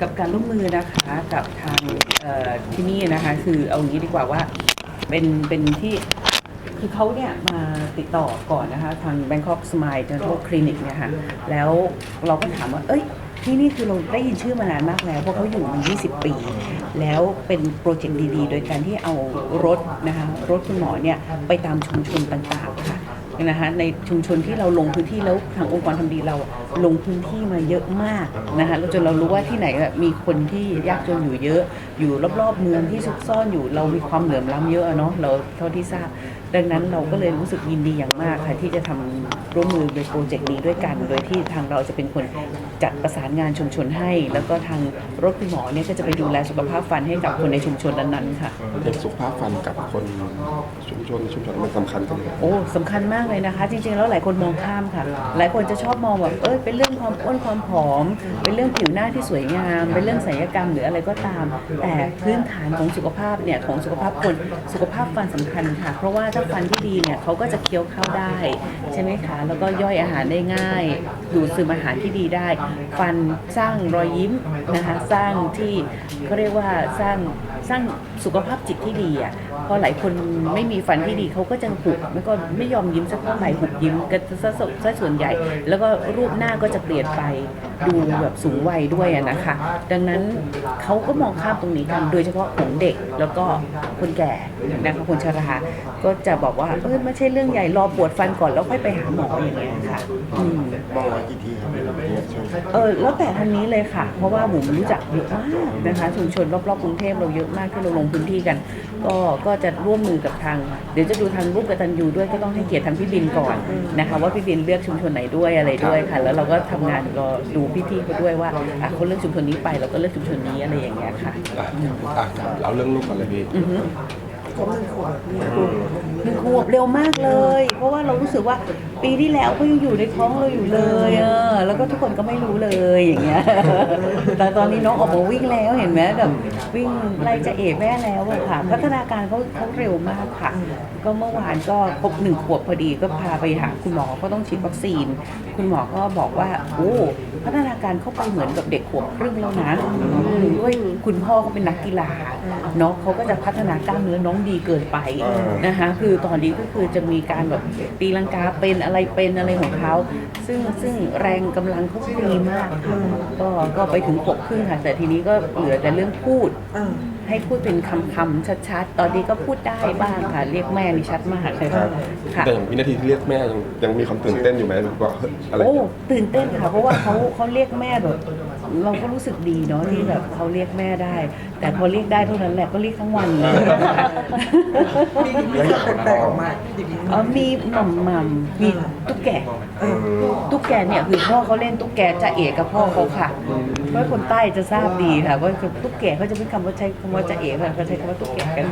กับการร่วมมือนะคะกับทางที่นี่นะคะคือเอางี้ดีกว่าว่าเป็นเป็นที่คือเขาเนี่ยมาติดต่อก่อนนะคะทาง Bangkok Smile Dental Clinic เนี่ยค่ะแล้วเราก็ถามว่า เอ้ยที่นี่คือเราได้ยินชื่อมานานมากแล้ว เพราะเขาอยู่มา 20 ปี แล้วเป็นโปรเจกต์ดีๆ โดยการที่เอารถนะคะรถคุณหมอเนี่ยไปตามชุมชนต่างๆ นะคะในชุมชนที่เราลงพื้นที่แล้วทางองค์กรทำดีเราลงพื้นที่มาเยอะมากนะคะแล้วจนเรารู้ว่าที่ไหนแบบมีคนที่ยากจนอยู่เยอะ อยู่รอบๆเมืองที่ซุกซ่อนอยู่เรามีความเหลื่อมล้ำเยอะอะเนาะเราเท่าที่ทราบ ดังนั้นเราก็เลยรู้สึกยินดีอย่างมากค่ะที่จะทำร่วมมือในโปรเจกต์นี้ด้วยกัน โดยที่ทางเราจะเป็นคนจัดประสานงานชุมชนให้ แล้วก็ทางรถคุณหมอเนี่ยก็จะไปดูแลสุขภาพฟันให้กับคนในชุมชนนั้นๆค่ะเด็กสุขภาพฟันกับคนชุมชนชุมชนมันสำคัญกันเลยโอ้สำคัญมากเลยนะคะ จริงๆแล้วหลายคนมองข้ามค่ะ หลายคนจะชอบมองแบบเอ้ยเป็นเรื่องความอ้วนความผอม เป็นเรื่องผิวหน้าที่สวยงาม เป็นเรื่องศัลยกรรมหรืออะไรก็ตาม แต่พื้นฐานของสุขภาพเนี่ยของสุขภาพคนสุขภาพฟันสำคัญค่ะ เพราะว่าถ้าฟันที่ดีเนี่ยเขาก็จะเคี้ยวข้าวได้ใช่ไหมคะแล้วก็ย่อยอาหารได้ง่าย ดูดซึมอาหารที่ดีได้ ฟันสร้างรอยยิ้มนะคะสร้างที่เขาเรียกว่าสร้าง สร้างสุขภาพจิตที่ดีอะเพราะหลายคนไม่มีฟันที่ดีเขาก็จะหุบไม่ก็ไม่ยอมยิ้มสักเท่าไหร่หุบยิ้มกันซะซะซะส่วนใหญ่ แล้วก็รูปหน้าก็จะเปลี่ยนไปดูแบบสูงวัยด้วยอะนะคะ ดังนั้นเขาก็มองข้ามตรงนี้กันโดยเฉพาะของเด็กแล้วก็คนแก่นะคะคนชราก็จะบอกว่าเออไม่ใช่เรื่องใหญ่รอปวดฟันก่อนแล้วค่อยไปหาหมออย่างเงี้ยค่ะอืมมองไว้กี่ทีครับในประเทศช่วยเออแล้วแต่ทางนี้เลยค่ะ เพราะว่าผมรู้จักเยอะมากนะคะชุมชนรอบๆกรุงเทพเราเยอะมากที่เราลงพื้นที่กัน ก็ก็จะร่วมมือกับทาง เดี๋ยวจะดูทางรูปกตันยูด้วยก็ต้องให้เกียรติทางพี่บินก่อนนะคะ ว่าพี่บินเลือกชุมชนไหนด้วยอะไรด้วยค่ะ แล้วเราก็ทำงานรอดูพี่ๆเขาด้วยว่าอะเขาเลือกชุมชนนี้ไปเราก็เลือกชุมชนนี้อะไรอย่างเงี้ยค่ะอะอะเราเรื่องลูกก่อนเลยพี่ อือฮึหนึ่งขวบเร็วมากเลย เพราะว่าเรารู้สึกว่าปีที่แล้วก็ยังอยู่ในท้องเราอยู่เลยเออแล้วก็ทุกคนก็ไม่รู้เลยอย่างเงี้ยแต่ตอนนี้น้องออกมาวิ่งแล้วเห็นไหมแบบวิ่งไล่จะเอกแม่แล้วอะค่ะ พัฒนาการเขาเขาเร็วมากค่ะ ก็เมื่อวานก็ครบหนึ่งขวบพอดีก็พาไปหาคุณหมอก็ต้องฉีดวัคซีน คุณหมอก็บอกว่าโอ้พัฒนาการเข้าไปเหมือนกับเด็กขวบครึ่งแล้วนะอืมด้วยคุณพ่อเขาเป็นนักกีฬาเนาะเขาก็จะพัฒนากล้ามเนื้อน้องดีเกินไปนะคะคือือตอนนี้ก็คือจะมีการแบบตีลังกาเป็นอะไรเป็นอะไรของเขา ซึ่งซึ่งแรงกำลังเขาดีมากค่ะก็ก็ไปถึงหกครึ่งค่ะ แต่ทีนี้ก็เหลือแต่เรื่องพูด ให้พูดเป็นคำคำๆชัดๆ ตอนนี้ก็พูดได้บ้างค่ะ เรียกแม่นี่ชัดมากเลยค่ะค่ะ แต่อย่างวินาทีที่เรียกแม่ยังยังมีความตื่นเต้นอยู่ไหมหรือว่าเฮ้ยอะไรโอ้เนี่ยตื่นเต้นค่ะ เพราะว่าเขาเขาเรียกแม่แบบ เราก็รู้สึกดีเนาะที่แบบเขาเรียกแม่ได้ แต่พอเรียกได้เท่านั้นแหละก็เรียกทั้งวันเลย มีสัตว์แปลกๆออกมาดิบเออมีหม่ำหม่ำมี ตุ๊กแกตุ๊กแกเนี่ยคือพ่อเขาเล่นตุ๊กแกจะเอกกับพ่อเขาค่ะ เพราะคนใต้จะทราบดีค่ะว่าตุ๊กแกเขาจะไม่คำว่าใช้คำว่าจะเอกค่ะเขาใช้คำว่าตุ๊กแกกัน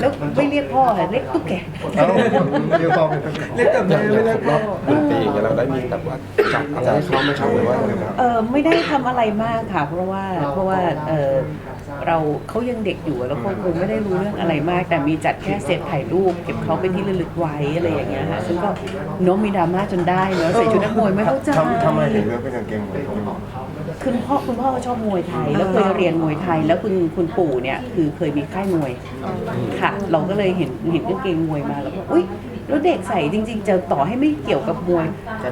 แล้วไม่เรียกพ่อค่ะเรียกตุ๊กแกเอ้าเรียกพ่อเป็นตั้งแต่เรียกแต่แม่ไม่เรียกรพ่ออบหนึ่งปีอย่างเงี้ยเราได้มีแบบว่าจัดอะไรให้เขาไหมครับหรือว่ายังไงครับเออไม่ได้ทำอะไรมากค่ะ เพราะว่าเพราะว่าเออ เราเขายังเด็กอยู่แล้วเขาคงไม่ได้รู้เรื่องอะไรมาก แต่มีจัดแค่เซตถ่ายรูปเก็บเขาเป็นที่ระลึกไว้อะไรอย่างเงี้ยค่ะซึ่งก็น้องมีดราม่าจนได้เนอะใส่ชุดนักมวยไม่เข้าใจ ทำทำไมถึงเลือกเป็นกางเกงมวยเขาบอกคุณพ่อคุณพ่อชอบมวยไทย แล้วเคยเรียนมวยไทย แล้วคุณคุณปู่เนี่ยคือเคยมีค่ายมวยค่ะ เราก็เลยเห็นเห็นกางเกงมวยมาแล้วก็อุ้ย แล้วเด็กใส่จริง ๆ จะต่อให้ไม่เกี่ยวกับมวย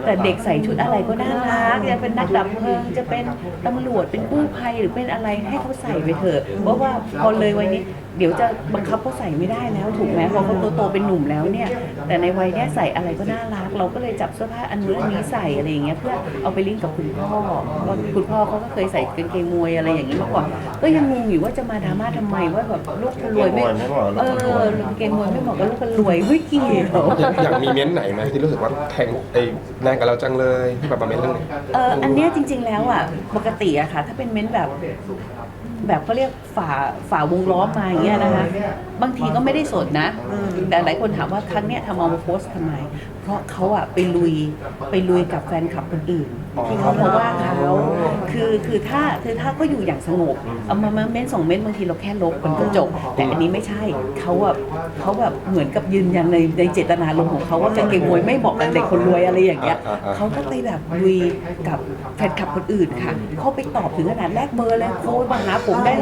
แต่เด็กใส่ชุดอะไรก็น่ารักจะเป็นนักดับเพลิงจะเป็นตำรวจเป็นกู้ภัยหรือเป็นอะไรให้เขาใส่ไปเถอะเพราะว่าพอเลยวัยนี้เดี๋ยวจะบังคับเขาใส่ไม่ได้แล้วถูกไหมพอเขาโตๆเป็นหนุ่มแล้วเนี่ย แต่ในวัยเนี้ยใส่อะไรก็น่ารัก เราก็เลยจับเสื้อผ้าอันนู้นอันนี้ใส่อะไรอย่างเงี้ยเพื่อเอาไปลิงก์กับคุณพ่อเพราะคุณพ่อเขาก็เคยใส่กางเกงมวยอะไรอย่างนี้มาก่อนก็ยังงงอยู่ว่าจะมาดราม่าทำไมว่าแบบลูกคนรวยไม่ไม่เหมาะกับเอลูกคนรวยอกางเกงมวยไม่เหมาะกับลูกคนรวยไม่เกี่ยวอย่างอย่างมีเม้นต์ไหนไหมที่รู้สึกว่าแทงไอ้แรงกับเราจังเลยที่แบบมาเม้นต์เรื่องนี้เอออันเนี้ยจริง ๆแล้วอะปกติอะค่ะ ถ้าเป็นเม้นท์แบบ แบบเขาเรียกฝาฝาวงล้อมมาอย่างอย่างเงี้ยนะคะ บางทีก็ไม่ได้สดนะ แต่หลายคนถามว่าครั้งเนี้ยทำเอามาโพสต์ทำไม เพราะเขาอะไปลุยไปลุยกับแฟนคลับคนอื่นที่เขามาว่าเขาคือคือถ้าคือถ้าก็อยู่อย่างสงบเอามามาเม้นสองเม้นบางทีเราแค่ลบมันก็จบ แต่อันนี้ไม่ใช่เขาแบบเขาแบบเหมือนกับยืนยันในในเจตนารมณ์ของเขาว่ากางเกงมวยไม่เหมาะกับเด็กคนรวยอะไรอย่างเงี้ยอ่าอ่าอ่าเขาก็ไปแบบลุยกับแฟนคลับคนอื่นค่ะเขาไปตอบถึงขนาดแลกเบอร์แล้วโค้ดมาหาผมได้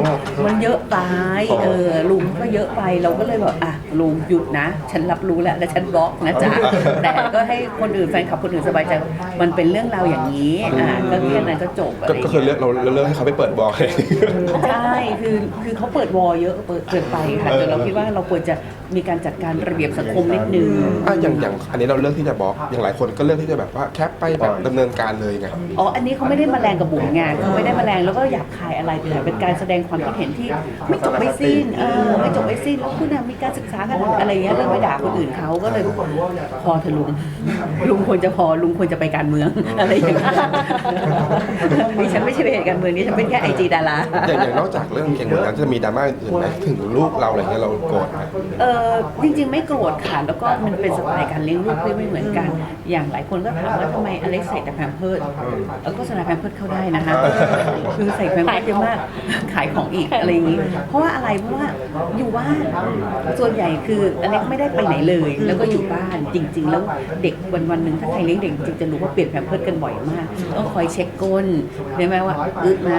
มันเยอะไปเออลุงก็เยอะไปเราก็เลยแบบอะลุงหยุดนะ ฉันรับรู้แล้วและฉันบล็อกนะจ๊ะแต่ก็ให้คนอื่นแฟนคลับคนอื่นสบายใจมันเป็นเรื่องราวอย่างนี้อะก็แค่นั้นก็จบอะไรก็อย่างก็คือเงี้ยเลือกเราเราเลือกให้เขาไปเปิดบอกเองใช่ คือ คือเขาเปิดวอลเยอะเปิดเกินไปค่ะแต่เราคิดว่าเราควรจะมีการจัดการระเบียบสังคมนิดนึง อะอย่างอย่างอันนี้เราเลือกที่จะบล็อกอย่างหลายคนก็เลือกที่จะแบบว่าแคปไปแบบดำเนินการเลยไง อ๋อ อันนี้เขาไม่ได้มาแรงกับบุ๋มไงเขาไม่ได้มาแรงแล้วก็หยาบคายอะไรแต่เป็นการแสดงความคิดเห็นที่ไม่จบไม่สิ้น เออ ไม่จบไม่สิ้น แล้วคุณน่ะมีการศึกษากันอะไรเงี้ยเรื่องไปด่าคนอื่นเขาก็เลยพอเถอะลุง ลุงควรจะพอ ลุงควรจะไปการเมือง อะไรอย่างเงี้ยดิฉันไม่ใช่เป็นการเมืองดิฉันเป็นแค่ไอจีดารา อย่างอย่างนอกจากเรื่องเก่งเหมือนกันจะมีดราม่าอื่นไหมถึงลูกเราอะไรเงี้ยเราโกรธไหมเออจริงๆไม่โกรธค่ะ แล้วก็มันเป็นสไตล์การเลี้ยงลูกที่ไม่เหมือนกัน อย่างหลายคนก็ถามว่าทำไมอเล็กใส่แต่แพมเพิร์ดแล้วก็สนาแพมเพิร์ดเข้าได้นะคะ คือใส่แพมเพิร์ดเยอะมากขายของอีกอะไรอย่างนี้ เพราะว่าอะไรเพราะว่าอยู่บ้านส่วนใหญ่คืออเล็กไม่ได้ไปไหนเลย แล้วก็อยู่บ้านจริง ๆ แล้วเด็กวันวันๆหนึ่งถ้าใครเลี้ยงเด็กจริงๆจะรู้ว่าเปลี่ยนแพมเพิร์ดกันบ่อยมากต้องคอยเช็คก้นใช่ไหมว่าอึไหม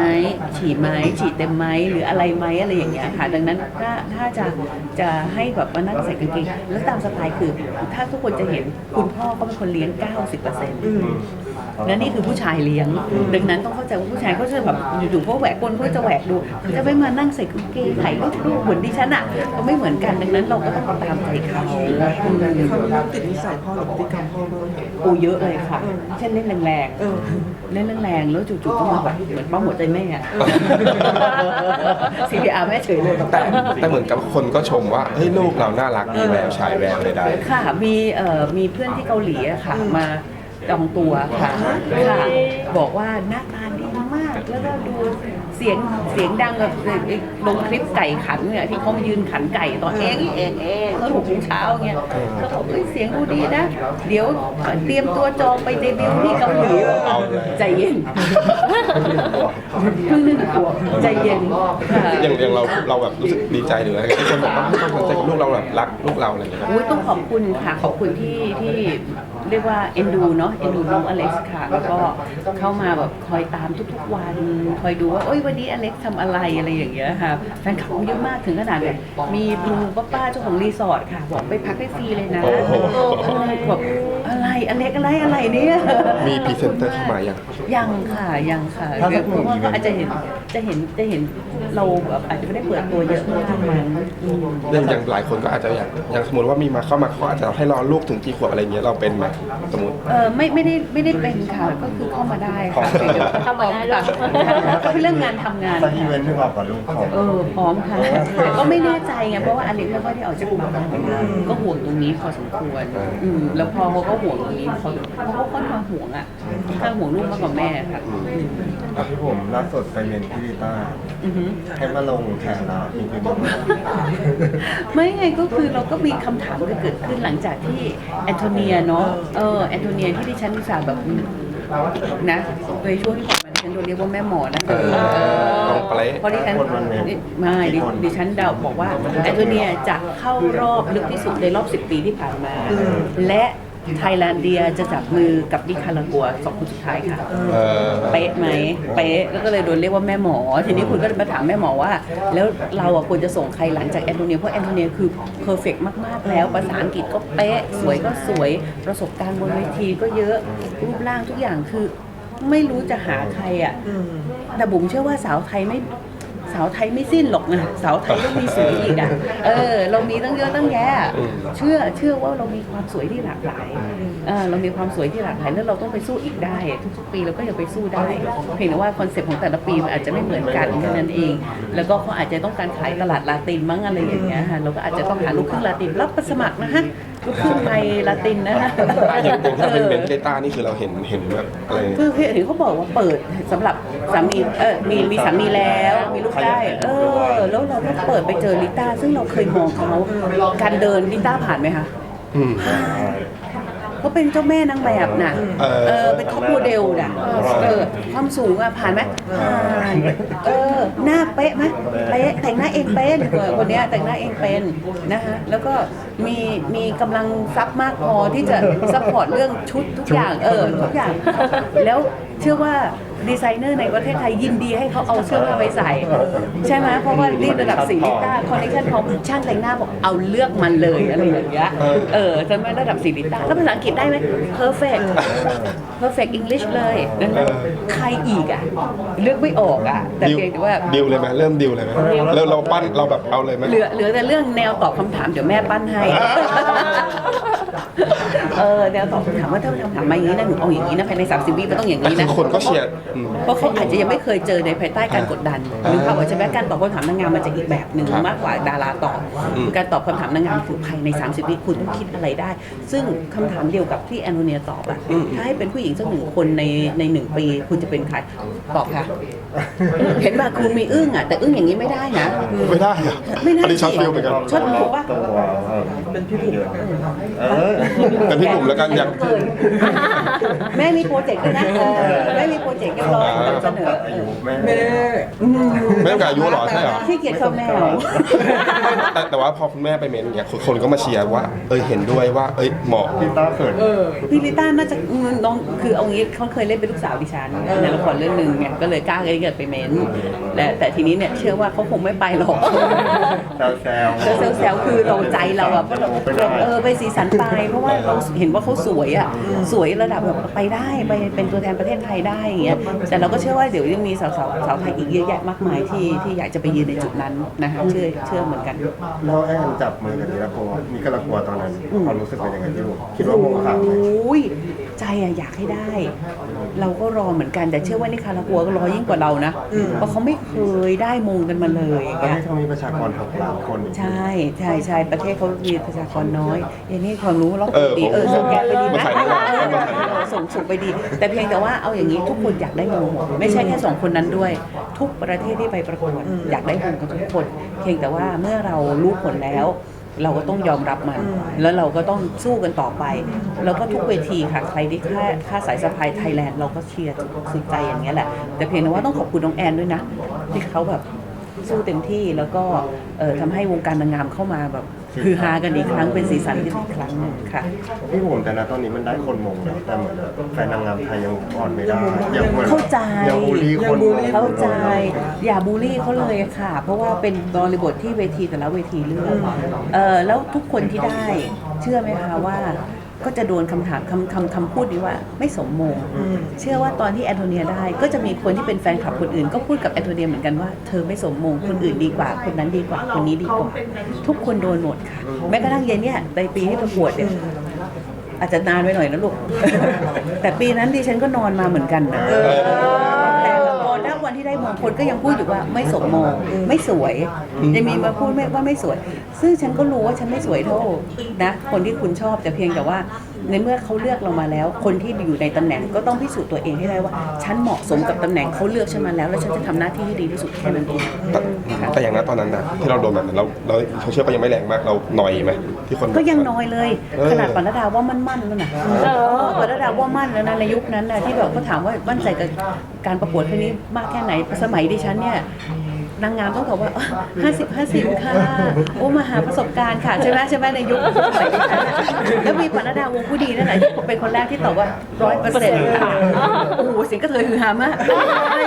ฉี่ไหมฉี่เต็มไหมหรืออะไรไหมอะไรอย่างเงี้ยค่ะ ดังนั้นถ้าถ้าจะจะให้แบบมานั่งใส่กางเกงแล้วตามสไตล์คือ ถ้าทุกคนจะเห็นคุณพ่อก็เป็นคนเลี้ยง 90% และนี่คือผู้ชายเลี้ยง ดังนั้นต้องเข้าใจว่าผู้ชายเขาจะแบบอยู่ๆเขาแหวกก้นเขาจะแหวกดูเขาจะไม่มานั่งใส่กางเกงถ่ายรูปลูกเหมือนดิฉันอะก็ไม่เหมือนกันดังนั้นเราก็ต้องตามใจเขาอืมเขาติดนิสัยพ่อหรือพฤติกรรมพ่อบ้างไหมโอ้เยอะเลยค่ะ เช่นเล่นแรงเออๆเล่นแรงๆแล้วจู่ๆก็มาแบบเหมือนปั๊มหัวใจแม่อะ CPR แม่เฉยเลยแต่แต่เหมือนกับคนก็ชมว่าเฮ้ยลูกเราน่ารักมีแววฉายแววใดค่ะมีเอ่อมีเพื่อนที่เกาหลีอะค่ะมา จองตัวค่ะค่ะ บอกว่าหน้าตาดีมาก แล้วก็ดูเสียงเสียงดังแบบไอ้ลงคลิปไก่ขันเนี่ยที่เขามายืนขันไก่ตอนเองเองเองตอนหกโมงเช้าเงี้ยเขาบอกเอ้ยเสียงดูดีนะ เดี๋ยวเตรียมตัวจองไปเดบิวต์ที่เกาหลีใจเย็นเพิ่งนึกตัวใจเย็นค่ะๆอย่างอย่างเราเราแบบรู้สึกดีใจหรืออะไรที่คนบอกว่าให้ความสนใจกับลูกเราแบบรักลูกเราอะไรอย่างเงี้ยอุ้ยต้องขอบคุณค่ะขอบคุณที่ที่ เรียกว่าเอ็นดูเนาะเอ็นดูน้องอเล็กซ์ค่ะ แล้วก็เข้ามาแบบคอยตามทุกๆวัน คอยดูว่าโอ้ยวันนี้อเล็กซ์ทำอะไรอะไรอย่างเงี้ยค่ะแฟนคลับเขาเยอะมากถึงขนาดแบบมีลุงป้าป้าเจ้าของรีสอร์ทค่ะ บอกไปพักได้ฟรีเลยนะโอ้โหเออแบบอะไรอเล็กอะไรอะไรเนี่ยมีพรีเซนเตอร์เข้ามายัง ยังค่ะยังค่ะเพราะว่าก็อาจจะเห็นจะเห็นจะเห็นเราแบบอาจจะไม่ได้เปิดตัวเยอะมากมั้งอืมอย่างอย่างหลายคนก็อาจจะอยากอย่างสมมติว่ามีมาเข้ามาเขาอาจจะให้รอลูกถึงกี่ขวบอะไรเงี้ยเราเป็นไหมสมมติ เออไม่ไม่ได้ไม่ได้เป็นค่ะก็คือเข้ามาได้ค่ะเข้ามาได้เลยก็เป็นเรื่องงานทำงานตอนอีค่ะเวนต์ที่บอกกับลูกเขาเออพร้อมค่ะแต่ก็ไม่แน่ใจไงเพราะว่าอเล็กไม่ค่อยได้ออกจากบ้านก็ห่วงตรงนี้พอสมควรอืมแล้วพอเขาก็ห่วงตรงนี้พอเขาก็ค่อนข้างห่วงอะค่อนข้างห่วงลูกมากกว่าแม่ค่ะอืมพี่ผมล่าสุดไปเมนที่ลิต้าอือหือ ให้มาลงแทนแล้วอีกหนึ่งไม่ไงก็คือเราก็มีคำถามเกิดขึ้นหลังจากที่แอนโทเนียเนาะเออแอนโทเนียที่ดิฉันอุตส่าห์แบบนะในช่วงที่ผ่านมาดิฉันโดนเรียกว่าแม่หมอนะเธอเออตรงเป๊ะเพราะดิฉันไม่ดิดิฉันเดาบอกว่าแอนโทเนียจะเข้ารอบลึกที่สุดในรอบ 10 ปีที่ผ่านมา และ ไทยแลนเดียจะจับมือกับดิคารากัวสองคนสุดท้ายค่ะ เออ เป๊ะไหมเป๊ะแล้วก็เลยโดนเรียกว่าแม่หมอ ทีนี้คุณก็มาถามแม่หมอว่า แล้วเราอะควรจะส่งใครหลังจากแอนโทเนียเพราะแอนโทเนียคือเพอร์เฟกมาก ๆ แล้วภาษาอังกฤษก็เป๊ะ สวยก็สวยประสบการณ์บนเวทีก็เยอะรูปร่างทุกอย่างคือ ไม่รู้จะหาใครอะแต่บุ๋มเชื่อว่าสาวไทยไม่ สาวไทยไม่สิ้นหรอกนะสาวไทยต้องมีสวยอีกอะเออ เรามีตั้งเยอะตั้งแยะอืมเชื่อเชื่อว่าเรามีความสวยที่หลากหลายเออเรามีความสวยที่หลากหลายแล้วเราต้องไปสู้อีกได้ ทุกๆปีเราก็ยังไปสู้ได้ เพียงแต่ว่าคอนเซ็ปต์ของแต่ละปีมันอาจจะไม่เหมือนกันแค่นั้นเอง แล้วก็เขาอาจจะต้องการขายตลาดลาตินมั้งอะไรอย่างเงี้ยค่ะเราก็อาจจะต้องหาลูกครึ่งลาตินรับสมัครนะฮะลูกครึ่งไทยละตินนะอย่างอย่างที่เราเป็นเบนเกต้านี่คือเราเห็นเห็นแบบอะไรคือเห็นเขาบอกว่าเปิดสำหรับสามีเออมีมีสามีแล้วมีลูกได้เออแล้วเราก็เปิดไปเจอลิต้าซึ่งเราเคยมองเขาการเดินลิต้าผ่านไหมคะ อืม เขาเป็นเจ้าแม่นางแบบน่ะ เออ เออ เป็นท็อปโมเดลน่ะ เออ ความสูงอะผ่านไหมผ่านเออ หน้าเป๊ะไหมเป๊ะ แต่งหน้าเองเป็นเออคนเนี้ยแต่งหน้าเองเป็นนะคะแล้วก็มีมีกำลังทรัพย์มากพอที่จะซัพพอร์ตเรื่องชุดทุกอย่าง เออ ทุกอย่าง แล้วเชื่อว่า ดีไซเนอร์ในประเทศไทยยินดีให้เขาเอาเสื้อผ้าไปใส่ ใช่ไหมเพราะว่านี่ระดับสีลิต้าคอนเนคชั่นพอช่างแต่งหน้าบอกเอาเลือกมันเลยอะไรอย่างเงี้ยเออใช่ไหมระดับสีลิต้าแล้วภาษาอังกฤษได้ไหม perfect perfect English เลยดังนั้นใครอีกอะเลือกไม่ออกอะแต่ดิวเพียงแต่ว่า ดิวเลยไหมเริ่มดิวเลยไหมเราเราปั้นเราแบบเอาเลยไหมเหลือเหลือแต่เรื่องแนวตอบคำถามเดี๋ยวแม่ปั้นให้ เออแนวตอบคำถามว่าถ้าคำถามมาอย่างนี้นะหนูเอาอย่างนี้นะภายใน30วิมันต้องอย่างแต่นี้คือนะคนก็เชียร์อืม เพราะเขาอาจจะยังไม่เคยเจอในภายใต้การกดดันหรือเขาอาจจะแม้การตอบคำถามนางงามมันจะอีกแบบหนึ่งครับมากกว่าดาราตอบอืม การตอบคำถามนางงามคือภายใน 30 วิคุณต้องคิดอะไรได้ ซึ่งคำถามเดียวกับที่แอนโทเนียตอบอะถ้าให้เป็นผู้หญิงสักหนึ่งคนในในหนึ่งปี คุณจะเป็นใครตอบค่ะ เห็นป่ะคุณมีอึ้งอะแต่อึ้งอย่างนี้ไม่ได้นะ ไม่ได้อะไม่ได้ อันนี้ช็อตฟิลเหมือนกัน ช็อตฟิลปะตัวเออเป็นพี่บุ๋มเออแต่พี่บุ๋มแล้วกันอยากเกินแม่มีโปรเจกต์ด้วยนะเออแม่มีโปรเจกต์เรียบร้อยนำเสนออายุแม่แม่ไม่ต้องการอายุเหรอใช่เหรอ ขี้เกียจเข้าแมว แต่แต่ว่าพอคุณแม่ไปเมนอย่างเงี้ยคนคนก็มาเชียร์ว่า เออเห็นด้วยว่า เอ้ยเหมาะ พี่ต้าเขินพี่ลิต้าน่าจะอืมน้องคือเอางี้เขาเคยเล่นเป็นลูกสาวดิฉันในละครเรื่องหนึ่งไงก็เลยกล้าเลยเกิดไปเม้นแต่แต่ทีนี้เนี่ยเชื่อว่าเขาคงไม่ไปหรอกแซวแซวเซลแซลคือเราใจเราอะเพราะเราไปได้เออไปสีสันไปเพราะว่าเราเห็นว่าเขาสวยอะสวยระดับแบบไปได้ไปเป็นตัวแทนประเทศไทยได้อย่างเงี้ยแต่เราก็เชื่อว่าเดี๋ยวยังมีสาวๆสาวไทยอีกเยอะแยะมากมายที่ที่อยากจะไปยืนในจุดนั้นนะคะเชื่อเชื่อเหมือนกันแล้วแอนจับมือกับนิรโกนิกระกัวตอนนั้นความรู้สึกเป็นยังไงพี่บุ๋มคิดว่ามงขาดไหมโอ้ย ใจอะอยากให้ได้ เราก็รอเหมือนกันแต่เชื่อว่านี่คารากัวก็รอยิ่งกว่าเรานะเพราะเขาไม่เคยได้มงกันมาเลยอย่างตอนเงี้ย นี้เขามีประชากรหกล้านคน ใช่ใช่ใช่ประเทศเขามีประชากรน้อย อย่างนี้ความรู้รอบเออดีเออส่งแกไปดีมานะขายดีกว่า เออมาขายดีกว่าส่งส่งไปดี แต่เพียงแต่ว่าเอาอย่างนี้ทุกคนอยากได้มงหมดไม่ใช่แค่สองคนนั้นด้วย ทุกประเทศที่ไปประกวดอยากได้มงกันทุกคน เพียงแต่ว่าเมื่อเรารู้ผลแล้ว เราก็ต้องยอมรับมัน แล้วเราก็ต้องสู้กันต่อไป แล้วก็ทุกเวทีค่ะใครที่ค่าค่าสายสะพายไทยแลนด์เราก็เชียร์สุดใจอย่างเงี้ยแหละ แต่เพียงแต่ว่าต้องขอบคุณน้องแอนด้วยนะ ที่เขาแบบสู้เต็มที่แล้วก็เอ่อทำให้วงการนางงามเข้ามาแบบ คือฮากันอีกครั้งเป็นสีสันกันอีกครั้งหนึ่งค่ะ พี่บุ๋มแต่นะตอนนี้มันได้คนมงแล้วแต่เหมือนแฟนนางงามไทยยังอ่อนไม่ได้ยังเหมือนเข้าใจ ยังบูลลี่คนมงเข้าใจ อย่าบูลลี่เขาเลยค่ะ เพราะว่าเป็นบริบทที่เวทีแต่ละเวทีเลือกเออแล้วทุกคนที่ได้เชื่อไหมคะว่า ก็จะโดนคำถามคำคำคำพูดนี้ว่าไม่สมมง เชื่อว่าตอนที่แอนโทเนียได้ ก็จะมีคนที่เป็นแฟนคลับคนอื่น ก็พูดกับแอนโทเนียเหมือนกันว่าเธอไม่สมมงคนอื่นดีกว่า คนนั้นดีกว่า คนนี้ดีกว่า ทุกคนโดนหมดค่ะ แม้กระทั่งเย็นเนี่ยในปีที่ประกวดเนี่ยอาจจะนานไปหน่อยนะลูก แต่ปีนั้นดิฉันก็นอนมาเหมือนกันนะแต่พอณ วันที่ได้มงคนก็ยังพูดอยู่ว่าไม่สมมงไม่สวยยังมีมาพูดไม่ว่าไม่สวย ซึ่งฉันก็รู้ว่าฉันไม่สวยเท่านะ คนที่คุณชอบแต่เพียงแต่ว่า ในเมื่อเขาเลือกเรามาแล้ว คนที่อยู่ในตำแหน่งก็ต้องพิสูจน์ตัวเองให้ได้ว่า ฉันเหมาะสมกับตำแหน่งเขาเลือกฉันมาแล้ว แล้วฉันจะทำหน้าที่ให้ดีที่สุดแค่นั้นเองแต่แต่อย่างนั้นตอนนั้นนะที่เราโดนแบบนั้นเราเราเขาเชื่อก็ยังไม่แรงมากเราหน่อยไหมที่คนก็ยังน้อยเลยเออขนาดปรดาว่ามั่นมั่นๆแล้วนะเออปรดาว่ามั่นแล้วนะในยุคนั้นนะที่แบบก็ถามว่ามั่นใจกับการประกวดครั้งนี้มากแค่ไหนสมัยดิฉันเนี่ย นางงามต้องบอกว่าห้าสิบห้าสิบค่ะ โอ้มาหาประสบการณ์ค่ะ ใช่ไหมใช่ไหมในยุคสมัยดิฉันน่ะแล้วมีปรดาวงผู้ดีนั่นแหละที่เป็นคนแรกที่ตอบว่าร้อยเปอร์เซ็นต์ค่ะโอ้โหเสียงกระเทยฮือฮามากอะไร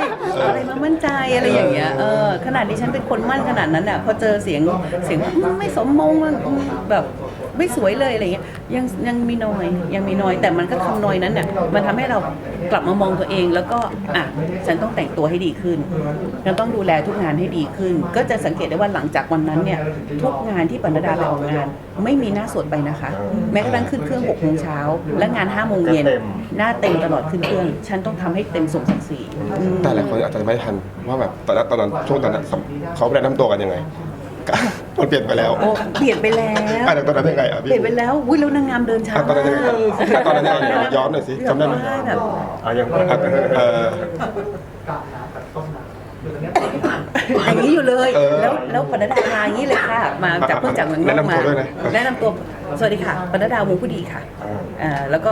อะไรมามั่นใจอะไรอย่างเงี้ยเออขนาดดิฉันเป็นคนมั่นขนาดนั้นอะพอเจอเสียงเสียงอืมไม่สมมงมันอืมแบบไม่สวยเลยอะไรเงี้ย ยังยังมีน้อยยังมีน้อยแต่มันก็คำน้อยนั้นเนี่ยมันทำให้เรากลับมามองตัวเอง แล้วก็อะฉันต้องแต่งตัวให้ดีขึ้นฉันต้องดูแลทุกงานให้ดีขึ้น ก็จะสังเกตได้ว่าหลังจากวันนั้นเนี่ยทุกงานที่ปรดาไปออกงาน ไม่มีหน้าสดไปนะคะ แม้กระทั่งขึ้นเครื่องหกโมงเช้าและงานห้าโมงเย็นหน้าเต็มตลอดขึ้นเครื่อง ฉันต้องทำให้เต็มสมศักดิ์ศรีอืมแต่หลายคนอาจจะไม่ทันว่าแบบตอนนั้นตอนนั้นช่วงตอนนั้นเขาแนะนำตัวกันยังไง มันเปลี่ยนไปแล้วโอ้เปลี่ยนไปแล้วอะแต่ตอนนั้นยังไงอะเปพี่ลี่ยนไปแล้วอุ้ยแล้วนางงามเดินช้าอะตอนนั้นยังไงอะอะตอนนั้นยังไงย้อนหน่อยสิจำได้ไหมแบบอะยังอะเออ อย่างนี้อยู่เลยเออแล้วแล้วปนัดดามาอย่างนี้เลยค่ะ มาจากเพิ่งจากเมืองนอกแนะนำมาตัวด้วยนะ แนะนำตัวสวัสดีค่ะปนัดดาวงผู้ดีค่ะอ่าแล้วก็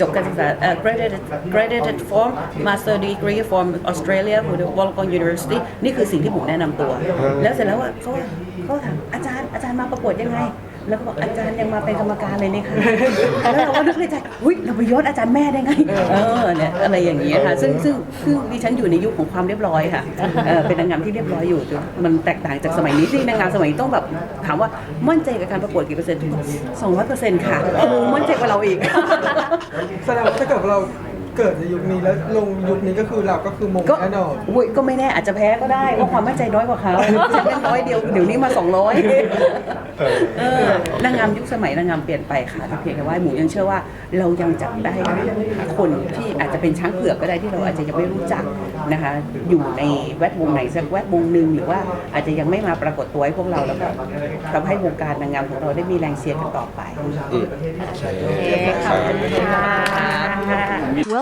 จบการศึกษาเอ่อ graduated graduated from master degree from Australia from the Wollongong University นี่คือสิ่งที่ผมแนะนำตัว แล้วเสร็จแล้วอะเขาว่า เขาถามอาจารย์อาจารย์มาประกวดยังไง แล้วก็บอกอาจารย์ยังมาเป็นกรรมการเลยนี่ค่ะแล้วเราก็นึกในใจอุ้ยเราไปย้อนอาจารย์แม่ได้ไงเออเนี่ยอะไรอย่างเงี้ยค่ะ ซึ่งซึ่งซึ่งดิฉันอยู่ในยุคของความเรียบร้อยค่ะเออเป็นนางงามที่เรียบร้อยอยู่มันแตกต่างจากสมัยนี้ที่นางงามสมัยนี้ต้องแบบถามว่ามั่นใจกับการประกวดกี่เปอร์เซ็นต์ทุกคนสองร้อยเปอร์เซ็นต์ค่ะโอ้มั่นใจกว่าเราอีกแสดงว่าถ้าเกิดว่าเรา เกิดในยุคนี้แล้วลงยุคนี้ก็คือเราก็คือมงก็แน่นอนอุ้ยก็ไม่แน่อาจจะแพ้ก็ได้เพราะความมั่นใจน้อยกว่าเขาฉันเป็นร้อยเดียวเดี๋ยวนี้มา 200เออนางงามยุคสมัยนางงามเปลี่ยนไปค่ะแต่เพียงแต่ว่าหมูยังเชื่อว่าเรายังจับได้คนที่อาจจะเป็นช้างเผือกก็ได้ที่เราอาจจะยังไม่รู้จักนะคะ อยู่ในแวดวงไหนสักแวดวงหนึ่งหรือว่าอาจจะยังไม่มาปรากฏตัวให้พวกเราแล้วก็ทำให้วงการนางงามของเราได้มีแรงเชียร์กันต่อไปอืมโอเคขอบคุณครับค่ะ